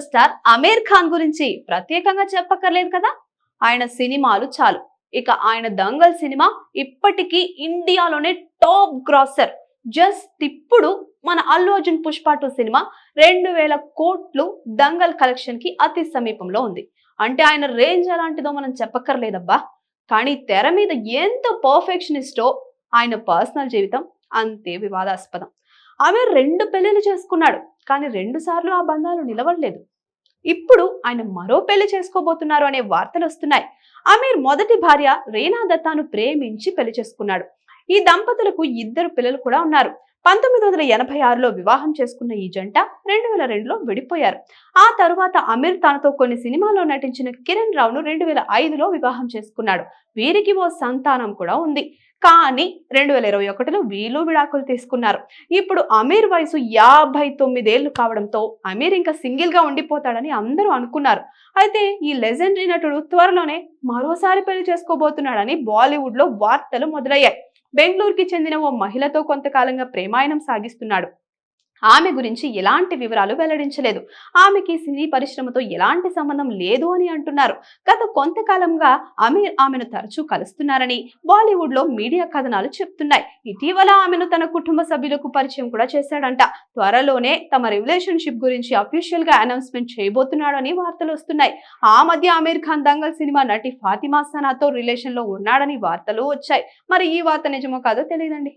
Star Aamir Khan గురించి ప్రత్యేకంగా చెప్పక్కర్లేదు కదా? ఆయన సినిమాలు చాలు. ఇక ఆయన దంగల్ సినిమా ఇప్పటికీ ఇండియాలోనే టాప్ గ్రాసర్. జస్ట్ ఇప్పుడు మన అల్లు అర్జున్ పుష్ప టూ సినిమా రెండు వేల కోట్లు దంగల్ కలెక్షన్కి అతి సమీపంలో ఉంది. అంటే ఆయన రేంజ్ ఎలాంటిదో మనం చెప్పక్కర్లేదబ్బా. కానీ తెర మీద ఎంత పర్ఫెక్షనిస్టో ఆయన పర్సనల్ జీవితం అంతే వివాదాస్పదం. ఆమె రెండు పెళ్ళిళ్ళు చేసుకున్నాడు కానీ రెండు సార్లు ఆ బంధాలు నిలవడలేదు ఇప్పుడు ఆయన మరో పెళ్ళి చేసుకోబోతున్నారు అనే వార్తలు వస్తున్నాయి. అమీర్ మొదటి భార్య రేనా దత్తాను ప్రేమించి పెళ్ళి చేసుకున్నాడు. ఈ దంపతులకు ఇద్దరు పిల్లలు కూడా ఉన్నారు. పంతొమ్మిది వందల ఎనభై ఆరులో వివాహం చేసుకున్న ఈ జంట రెండు వేల రెండులో విడిపోయారు. ఆ తరువాత అమీర్ తనతో కొన్ని సినిమాల్లో నటించిన కిరణ్ రావును రెండు వేల ఐదులో వివాహం చేసుకున్నాడు. వీరికి ఓ సంతానం కూడా ఉంది. కానీ రెండు వేల ఇరవై ఒకటిలో వీళ్ళు విడాకులు తీసుకున్నారు. ఇప్పుడు అమీర్ వయసు యాభై తొమ్మిదేళ్ళు కావడంతో అమీర్ ఇంకా సింగిల్గా ఉండిపోతాడని అందరూ అనుకున్నారు. అయితే ఈ లెజెండరీ నటుడు త్వరలోనే మరోసారి పెళ్ళి చేసుకోబోతున్నాడని బాలీవుడ్లో వార్తలు మొదలయ్యాయి. బెంగళూరుకి చెందిన ఓ మహిళతో కొంతకాలంగా ప్రేమాయణం సాగిస్తున్నాడు. ఆమె గురించి ఎలాంటి వివరాలు వెల్లడించలేదు. ఆమెకి సినీ పరిశ్రమతో ఎలాంటి సంబంధం లేదు అని అంటున్నారు. గత కొంతకాలంగా అమీర్ ఆమెను తరచూ కలుస్తున్నారని బాలీవుడ్లో మీడియా కథనాలు చెప్తున్నాయి. ఇటీవల ఆమెను తన కుటుంబ సభ్యులకు పరిచయం కూడా చేశాడంట. త్వరలోనే తమ రిలేషన్షిప్ గురించి అఫీషియల్గా అనౌన్స్మెంట్ చేయబోతున్నాడని వార్తలు వస్తున్నాయి. ఆ మధ్య అమీర్ ఖాన్ దంగల్ సినిమా నటి ఫాతిమా సనాతో రిలేషన్లో ఉన్నాడని వార్తలు వచ్చాయి. మరి ఈ వార్త నిజమో కాదో తెలియదండి.